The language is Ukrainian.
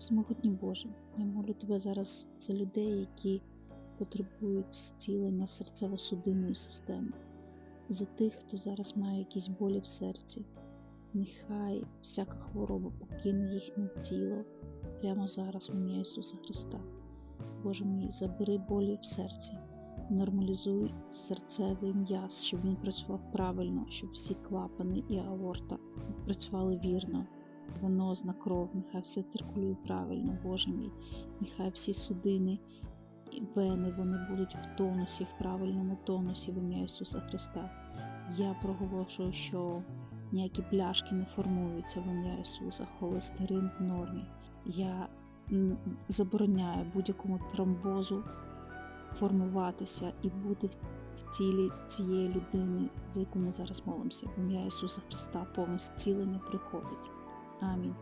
Всемогутній Боже, я молю тебе зараз за людей, які потребують зцілення серцево-судинної системи, за тих, хто зараз має якісь болі в серці. Нехай всяка хвороба покине їхнє тіло прямо зараз в ім'я Ісуса Христа. Боже мій, забери болі в серці, нормалізуй серцевий м'яз, щоб він працював правильно, щоб всі клапани і аорта працювали вірно венозна кров, нехай все циркулює правильно, Боже мій, нехай всі судини і вени вони будуть в тонусі, в правильному тонусі в ім'я Ісуса Христа. Я проголошую, що ніякі пляшки не формуються в ім'я Ісуса, холестерин в нормі. Я забороняю будь-якому тромбозу формуватися і бути в- тілі цієї людини, за яку ми зараз молимося. В ім'я Ісуса Христа повне зцілення приходить. Амінь.